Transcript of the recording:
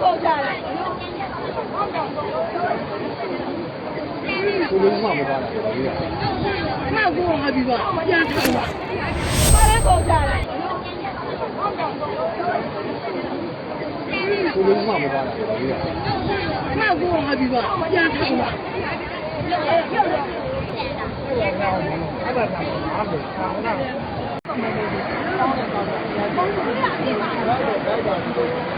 ကုန်ကြတယ်ကိုလုံးမမပါဘူး။မကူဟာပြီးပါပြန်ထားပါ။ပါရကုန်ကြတယ်ကိုလုံးမမပါဘူး။မကူဟာပြီးပါပြန်ထားပါ။